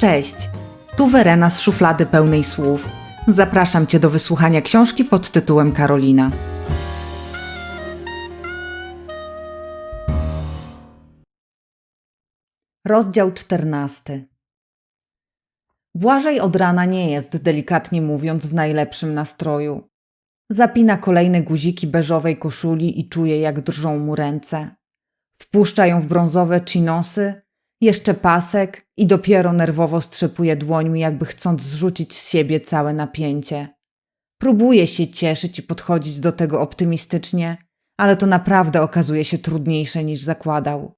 Cześć, tu Werena z szuflady pełnej słów. Zapraszam Cię do wysłuchania książki pod tytułem Karolina. Rozdział czternasty. Błażej od rana nie jest, delikatnie mówiąc, w najlepszym nastroju. Zapina kolejne guziki beżowej koszuli i czuje, jak drżą mu ręce. Wpuszcza ją w brązowe chinosy, jeszcze pasek i dopiero nerwowo strzepuje dłońmi, jakby chcąc zrzucić z siebie całe napięcie. Próbuje się cieszyć i podchodzić do tego optymistycznie, ale to naprawdę okazuje się trudniejsze niż zakładał.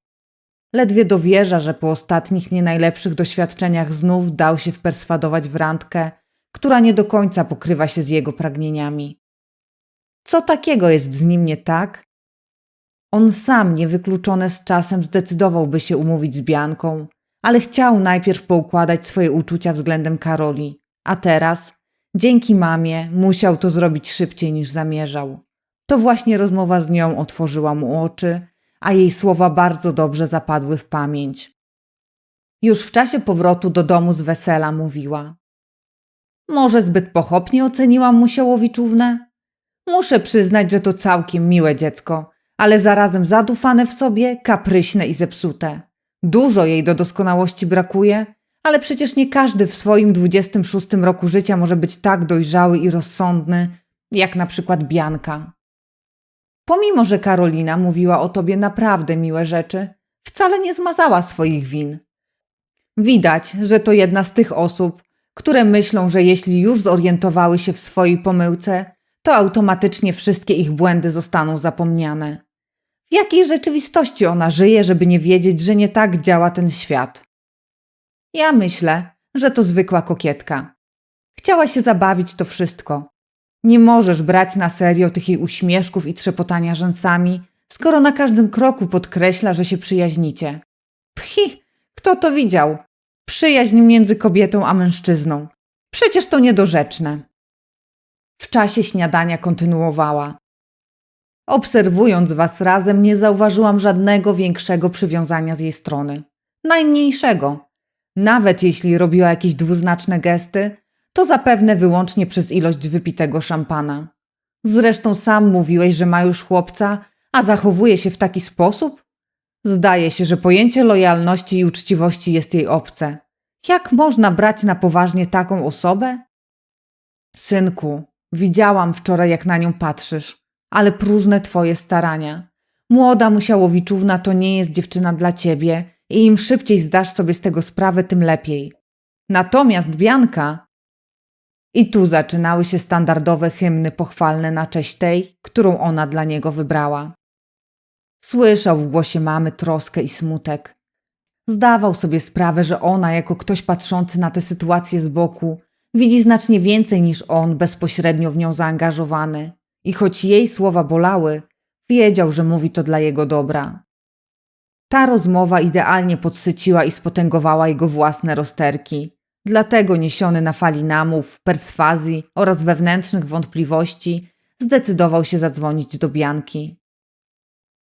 Ledwie dowierza, że po ostatnich nie najlepszych doświadczeniach znów dał się wperswadować w randkę, która nie do końca pokrywa się z jego pragnieniami. Co takiego jest z nim nie tak? On sam, niewykluczone z czasem, zdecydowałby się umówić z Bianką, ale chciał najpierw poukładać swoje uczucia względem Karoli, a teraz, dzięki mamie, musiał to zrobić szybciej niż zamierzał. To właśnie rozmowa z nią otworzyła mu oczy, a jej słowa bardzo dobrze zapadły w pamięć. Już w czasie powrotu do domu z wesela mówiła. Może zbyt pochopnie oceniłam Musiałowiczównę? Muszę przyznać, że to całkiem miłe dziecko, ale zarazem zadufane w sobie, kapryśne i zepsute. Dużo jej do doskonałości brakuje, ale przecież nie każdy w swoim 26 roku życia może być tak dojrzały i rozsądny, jak na przykład Bianka. Pomimo, że Karolina mówiła o tobie naprawdę miłe rzeczy, wcale nie zmazała swoich win. Widać, że to jedna z tych osób, które myślą, że jeśli już zorientowały się w swojej pomyłce, to automatycznie wszystkie ich błędy zostaną zapomniane. W jakiej rzeczywistości ona żyje, żeby nie wiedzieć, że nie tak działa ten świat? Ja myślę, że to zwykła kokietka. Chciała się zabawić to wszystko. Nie możesz brać na serio tych jej uśmieszków i trzepotania rzęsami, skoro na każdym kroku podkreśla, że się przyjaźnicie. Pchi, kto to widział? Przyjaźń między kobietą a mężczyzną. Przecież to niedorzeczne. W czasie śniadania kontynuowała. Obserwując was razem, nie zauważyłam żadnego większego przywiązania z jej strony. Najmniejszego. Nawet jeśli robiła jakieś dwuznaczne gesty, to zapewne wyłącznie przez ilość wypitego szampana. Zresztą sam mówiłeś, że ma już chłopca, a zachowuje się w taki sposób? Zdaje się, że pojęcie lojalności i uczciwości jest jej obce. Jak można brać na poważnie taką osobę? Synku, widziałam wczoraj, jak na nią patrzysz, ale próżne twoje starania. Młoda Musiałowiczówna to nie jest dziewczyna dla ciebie i im szybciej zdasz sobie z tego sprawę, tym lepiej. Natomiast Bianka i tu zaczynały się standardowe hymny pochwalne na cześć tej, którą ona dla niego wybrała. Słyszał w głosie mamy troskę i smutek. Zdawał sobie sprawę, że ona, jako ktoś patrzący na tę sytuację z boku, widzi znacznie więcej niż on bezpośrednio w nią zaangażowany. I choć jej słowa bolały, wiedział, że mówi to dla jego dobra. Ta rozmowa idealnie podsyciła i spotęgowała jego własne rozterki. Dlatego niesiony na fali namów, perswazji oraz wewnętrznych wątpliwości zdecydował się zadzwonić do Bianki.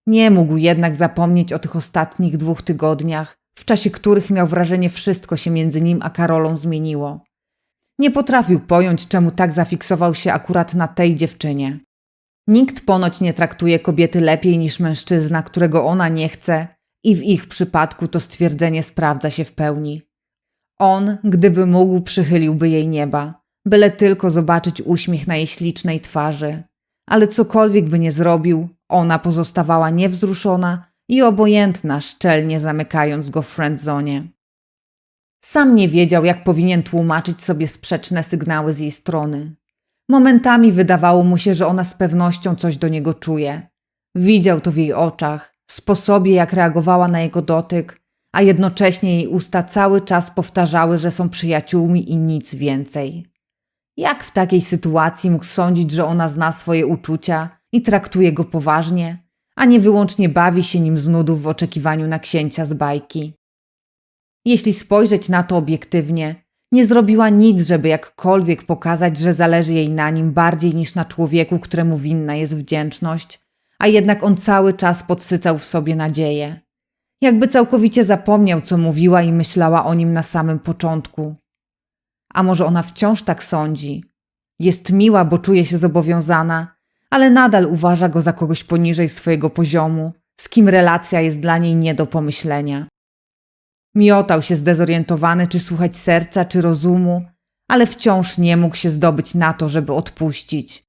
Nie mógł jednak zapomnieć o tych ostatnich dwóch tygodniach, w czasie których miał wrażenie wszystko się między nim a Karolą zmieniło. Nie potrafił pojąć, czemu tak zafiksował się akurat na tej dziewczynie. Nikt ponoć nie traktuje kobiety lepiej niż mężczyzna, którego ona nie chce, i w ich przypadku to stwierdzenie sprawdza się w pełni. On, gdyby mógł, przychyliłby jej nieba, byle tylko zobaczyć uśmiech na jej ślicznej twarzy. Ale cokolwiek by nie zrobił, ona pozostawała niewzruszona i obojętna, szczelnie zamykając go w friendzone. Sam nie wiedział, jak powinien tłumaczyć sobie sprzeczne sygnały z jej strony. Momentami wydawało mu się, że ona z pewnością coś do niego czuje. Widział to w jej oczach, sposobie, jak reagowała na jego dotyk, a jednocześnie jej usta cały czas powtarzały, że są przyjaciółmi i nic więcej. Jak w takiej sytuacji mógł sądzić, że ona zna swoje uczucia i traktuje go poważnie, a nie wyłącznie bawi się nim z nudów w oczekiwaniu na księcia z bajki? Jeśli spojrzeć na to obiektywnie, nie zrobiła nic, żeby jakkolwiek pokazać, że zależy jej na nim bardziej niż na człowieku, któremu winna jest wdzięczność, a jednak on cały czas podsycał w sobie nadzieję. Jakby całkowicie zapomniał, co mówiła i myślała o nim na samym początku. A może ona wciąż tak sądzi? Jest miła, bo czuje się zobowiązana, ale nadal uważa go za kogoś poniżej swojego poziomu, z kim relacja jest dla niej nie do pomyślenia. Miotał się zdezorientowany, czy słuchać serca, czy rozumu, ale wciąż nie mógł się zdobyć na to, żeby odpuścić.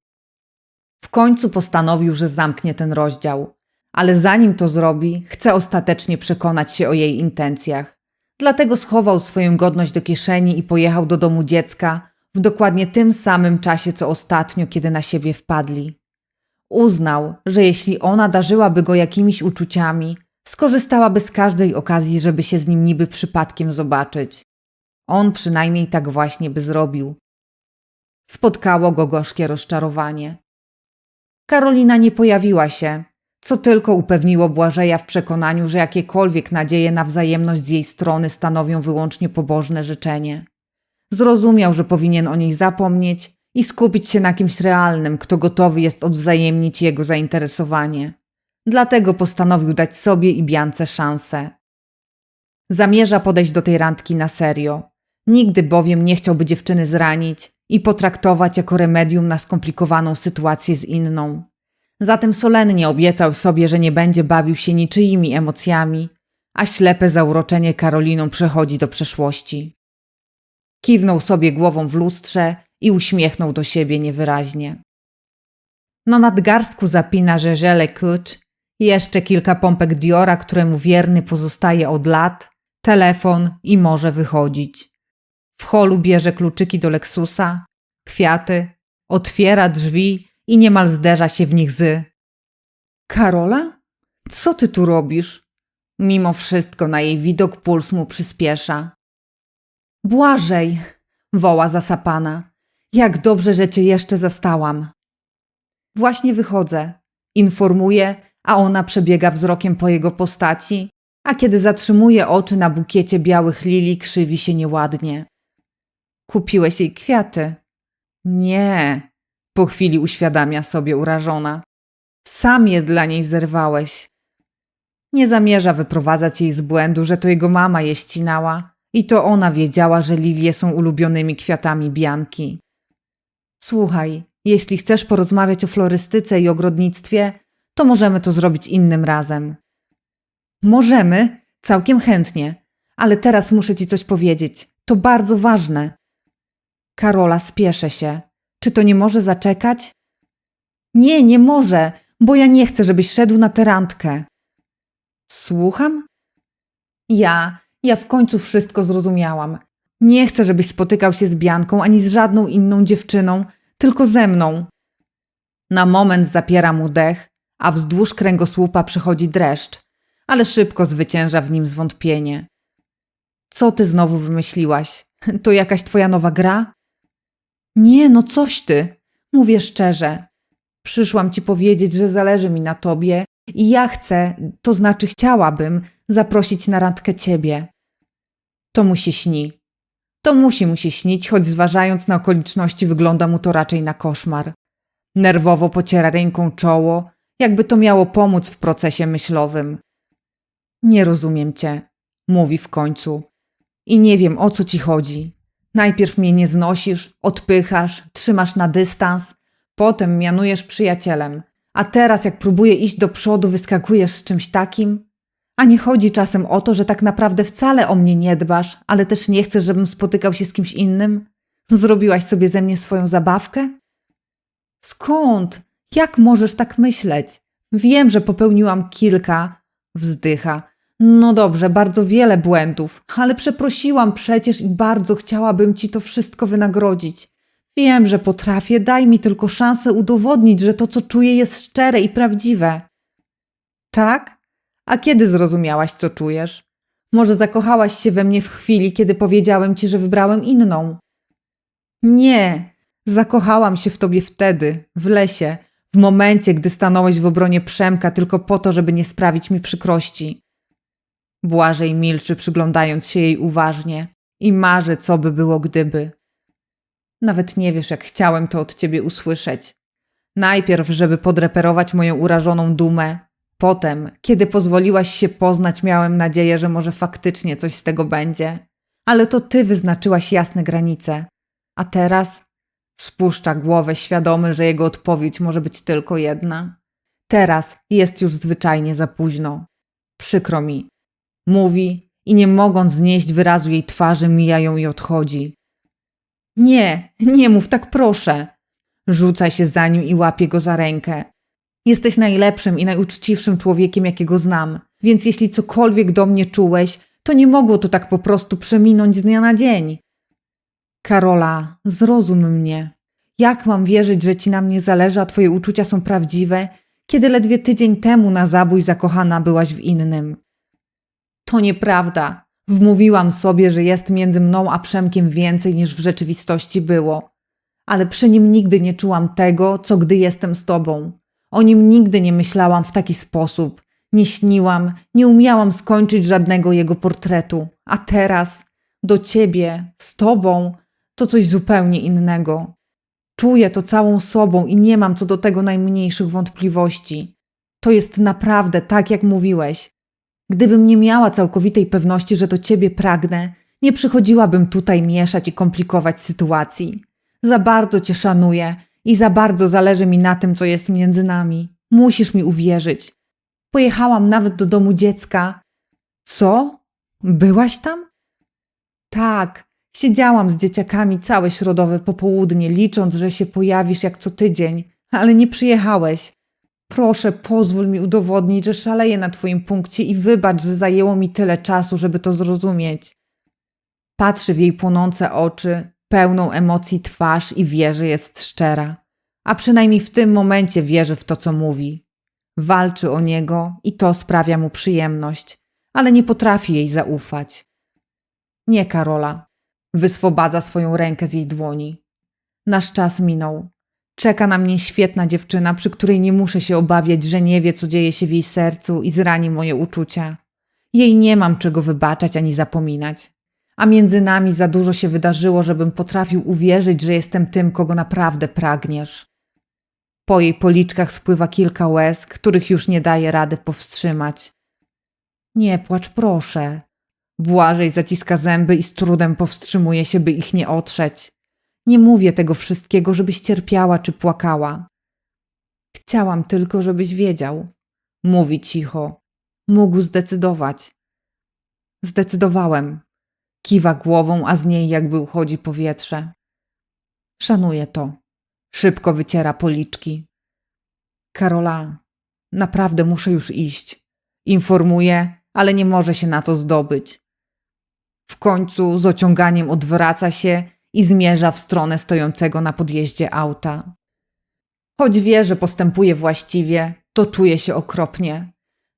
W końcu postanowił, że zamknie ten rozdział, ale zanim to zrobi, chce ostatecznie przekonać się o jej intencjach. Dlatego schował swoją godność do kieszeni i pojechał do domu dziecka w dokładnie tym samym czasie, co ostatnio, kiedy na siebie wpadli. Uznał, że jeśli ona darzyłaby go jakimiś uczuciami, skorzystałaby z każdej okazji, żeby się z nim niby przypadkiem zobaczyć. On przynajmniej tak właśnie by zrobił. Spotkało go gorzkie rozczarowanie. Karolina nie pojawiła się, co tylko upewniło Błażeja w przekonaniu, że jakiekolwiek nadzieje na wzajemność z jej strony stanowią wyłącznie pobożne życzenie. Zrozumiał, że powinien o niej zapomnieć i skupić się na kimś realnym, kto gotowy jest odwzajemnić jego zainteresowanie. Dlatego postanowił dać sobie i Biance szansę. Zamierza podejść do tej randki na serio. Nigdy bowiem nie chciałby dziewczyny zranić i potraktować jako remedium na skomplikowaną sytuację z inną. Zatem solennie obiecał sobie, że nie będzie bawił się niczyimi emocjami, a ślepe zauroczenie Karoliną przechodzi do przeszłości. Kiwnął sobie głową w lustrze i uśmiechnął do siebie niewyraźnie. Na nadgarstku zapina żeżele Kucz, jeszcze kilka pompek Diora, któremu wierny pozostaje od lat, telefon i może wychodzić. W holu bierze kluczyki do Lexusa, kwiaty, otwiera drzwi i niemal zderza się w nich z. Karola? Co ty tu robisz? Mimo wszystko na jej widok puls mu przyspiesza. Błażej, woła zasapana. Jak dobrze, że cię jeszcze zastałam. Właśnie wychodzę. Informuję, a ona przebiega wzrokiem po jego postaci, a kiedy zatrzymuje oczy na bukiecie białych lilii, krzywi się nieładnie. Kupiłeś jej kwiaty? Nie, po chwili uświadamia sobie urażona. Sam je dla niej zerwałeś. Nie zamierza wyprowadzać jej z błędu, że to jego mama je ścinała i to ona wiedziała, że lilie są ulubionymi kwiatami Bianki. Słuchaj, jeśli chcesz porozmawiać o florystyce i ogrodnictwie, to możemy to zrobić innym razem. Możemy, całkiem chętnie, ale teraz muszę ci coś powiedzieć. To bardzo ważne. Karola, spieszę się. Czy to nie może zaczekać? Nie, nie może, bo ja nie chcę, żebyś szedł na tę randkę. Słucham? Ja, ja w końcu wszystko zrozumiałam. Nie chcę, żebyś spotykał się z Bianką ani z żadną inną dziewczyną, tylko ze mną. Na moment zapiera mu dech, a wzdłuż kręgosłupa przychodzi dreszcz, ale szybko zwycięża w nim zwątpienie. Co ty znowu wymyśliłaś? To jakaś twoja nowa gra? Nie, no coś ty. Mówię szczerze. Przyszłam ci powiedzieć, że zależy mi na tobie i ja chcę, to znaczy chciałabym, zaprosić na randkę ciebie. To mu się śni. To musi mu się śnić, choć zważając na okoliczności wygląda mu to raczej na koszmar. Nerwowo pociera ręką czoło, jakby to miało pomóc w procesie myślowym. Nie rozumiem cię, mówi w końcu. I nie wiem, o co ci chodzi. Najpierw mnie nie znosisz, odpychasz, trzymasz na dystans, potem mianujesz przyjacielem, a teraz, jak próbuję iść do przodu, wyskakujesz z czymś takim? A nie chodzi czasem o to, że tak naprawdę wcale o mnie nie dbasz, ale też nie chcesz, żebym spotykał się z kimś innym? Zrobiłaś sobie ze mnie swoją zabawkę? Skąd? Jak możesz tak myśleć? Wiem, że popełniłam kilka. Wzdycha. No dobrze, bardzo wiele błędów, ale przeprosiłam przecież i bardzo chciałabym ci to wszystko wynagrodzić. Wiem, że potrafię, daj mi tylko szansę udowodnić, że to, co czuję, jest szczere i prawdziwe. Tak? A kiedy zrozumiałaś, co czujesz? Może zakochałaś się we mnie w chwili, kiedy powiedziałem ci, że wybrałem inną? Nie, zakochałam się w tobie wtedy, w lesie, w momencie, gdy stanąłeś w obronie Przemka tylko po to, żeby nie sprawić mi przykrości. Błażej milczy, przyglądając się jej uważnie i marzy, co by było gdyby. Nawet nie wiesz, jak chciałem to od ciebie usłyszeć. Najpierw, żeby podreperować moją urażoną dumę, Potem, kiedy pozwoliłaś się poznać, miałem nadzieję, że może faktycznie coś z tego będzie. Ale to ty wyznaczyłaś jasne granice. A teraz spuszcza głowę, świadomy, że jego odpowiedź może być tylko jedna. Teraz jest już zwyczajnie za późno. Przykro mi. Mówi i nie mogąc znieść wyrazu jej twarzy, mija ją i odchodzi. Nie, nie mów tak proszę. Rzuca się za nim i łapie go za rękę. Jesteś najlepszym i najuczciwszym człowiekiem, jakiego znam, więc jeśli cokolwiek do mnie czułeś, to nie mogło to tak po prostu przeminąć z dnia na dzień. Karola, zrozum mnie. Jak mam wierzyć, że ci na mnie zależy, a twoje uczucia są prawdziwe, kiedy ledwie tydzień temu na zabój zakochana byłaś w innym? To nieprawda. Wmówiłam sobie, że jest między mną a Przemkiem więcej niż w rzeczywistości było. Ale przy nim nigdy nie czułam tego, co gdy jestem z tobą. O nim nigdy nie myślałam w taki sposób. Nie śniłam, nie umiałam skończyć żadnego jego portretu. A teraz, do ciebie, z tobą, to coś zupełnie innego. Czuję to całą sobą i nie mam co do tego najmniejszych wątpliwości. To jest naprawdę tak, jak mówiłeś. Gdybym nie miała całkowitej pewności, że do ciebie pragnę, nie przychodziłabym tutaj mieszać i komplikować sytuacji. Za bardzo cię szanuję i za bardzo zależy mi na tym, co jest między nami. Musisz mi uwierzyć. Pojechałam nawet do domu dziecka. Co? Byłaś tam? Tak. Siedziałam z dzieciakami całe środowe popołudnie, licząc, że się pojawisz jak co tydzień, ale nie przyjechałeś. Proszę, pozwól mi udowodnić, że szaleję na twoim punkcie i wybacz, że zajęło mi tyle czasu, żeby to zrozumieć. Patrzy w jej płonące oczy, pełną emocji twarz i wie, że jest szczera. A przynajmniej w tym momencie wierzy w to, co mówi. Walczy o niego i to sprawia mu przyjemność, ale nie potrafi jej zaufać. Nie, Karola. Wyswobadza swoją rękę z jej dłoni. Nasz czas minął. Czeka na mnie świetna dziewczyna, przy której nie muszę się obawiać, że nie wie, co dzieje się w jej sercu i zrani moje uczucia. Jej nie mam czego wybaczać ani zapominać. A między nami za dużo się wydarzyło, żebym potrafił uwierzyć, że jestem tym, kogo naprawdę pragniesz. Po jej policzkach spływa kilka łez, których już nie daje rady powstrzymać. Nie płacz, proszę. Błażej zaciska zęby i z trudem powstrzymuje się, by ich nie otrzeć. Nie mówię tego wszystkiego, żebyś cierpiała czy płakała. Chciałam tylko, żebyś wiedział. Mówi cicho. Mógł zdecydować. Zdecydowałem. Kiwa głową, a z niej jakby uchodzi powietrze. Szanuję to. Szybko wyciera policzki. Karola, naprawdę muszę już iść. Informuje, ale nie może się na to zdobyć. W końcu z ociąganiem odwraca się i zmierza w stronę stojącego na podjeździe auta. Choć wie, że postępuje właściwie, to czuje się okropnie.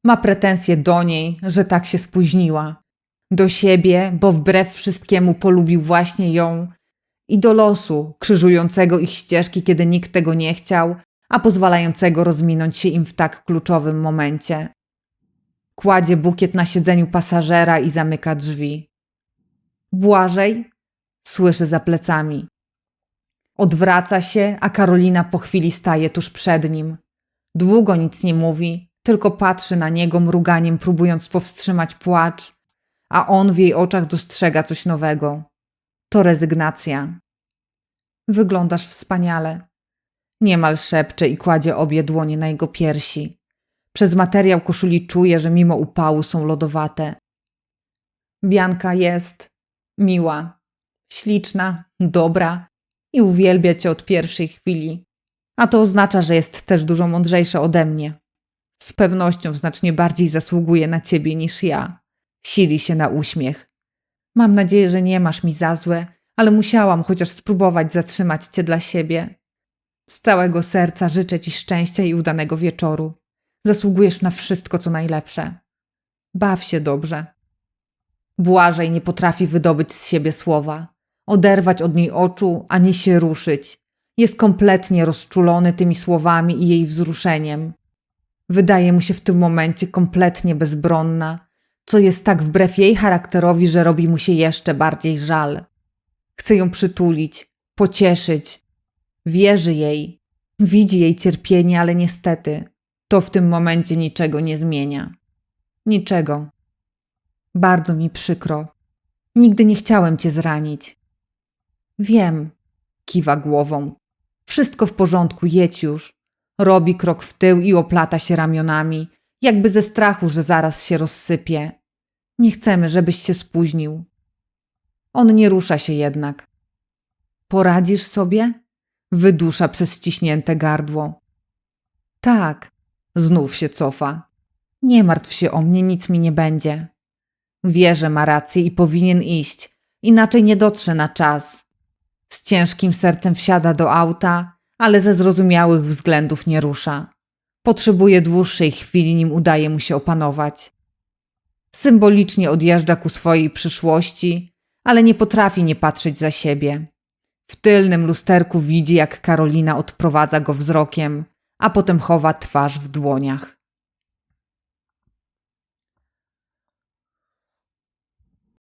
Ma pretensje do niej, że tak się spóźniła. Do siebie, bo wbrew wszystkiemu polubił właśnie ją, i do losu, krzyżującego ich ścieżki, kiedy nikt tego nie chciał, a pozwalającego rozminąć się im w tak kluczowym momencie. Kładzie bukiet na siedzeniu pasażera i zamyka drzwi. Błażej słyszy za plecami. Odwraca się, a Karolina po chwili staje tuż przed nim. Długo nic nie mówi, tylko patrzy na niego mruganiem, próbując powstrzymać płacz, a on w jej oczach dostrzega coś nowego. To rezygnacja. Wyglądasz wspaniale. Niemal szepcze i kładzie obie dłonie na jego piersi. Przez materiał koszuli czuje, że mimo upału są lodowate. Bianka jest miła, śliczna, dobra i uwielbia cię od pierwszej chwili. A to oznacza, że jest też dużo mądrzejsza ode mnie. Z pewnością znacznie bardziej zasługuje na ciebie niż ja. Sili się na uśmiech. Mam nadzieję, że nie masz mi za złe, ale musiałam chociaż spróbować zatrzymać cię dla siebie. Z całego serca życzę ci szczęścia i udanego wieczoru. Zasługujesz na wszystko, co najlepsze. Baw się dobrze. Błażej nie potrafi wydobyć z siebie słowa, oderwać od niej oczu, ani się ruszyć. Jest kompletnie rozczulony tymi słowami i jej wzruszeniem. Wydaje mu się w tym momencie kompletnie bezbronna, co jest tak wbrew jej charakterowi, że robi mu się jeszcze bardziej żal. Chce ją przytulić, pocieszyć. Wierzy jej, widzi jej cierpienie, ale niestety To w tym momencie niczego nie zmienia. Niczego. Bardzo mi przykro. Nigdy nie chciałem cię zranić. Wiem, kiwa głową. Wszystko w porządku, jedź już. Robi krok w tył i oplata się ramionami, jakby ze strachu, że zaraz się rozsypie. Nie chcemy, żebyś się spóźnił. On nie rusza się jednak. Poradzisz sobie? Wydusza przez ściśnięte gardło. Tak, znów się cofa. Nie martw się o mnie, nic mi nie będzie. Wie, że ma rację i powinien iść, inaczej nie dotrze na czas. Z ciężkim sercem wsiada do auta, ale ze zrozumiałych względów nie rusza. Potrzebuje dłuższej chwili, nim udaje mu się opanować. Symbolicznie odjeżdża ku swojej przyszłości, ale nie potrafi nie patrzeć za siebie. W tylnym lusterku widzi, jak Karolina odprowadza go wzrokiem, a potem chowa twarz w dłoniach.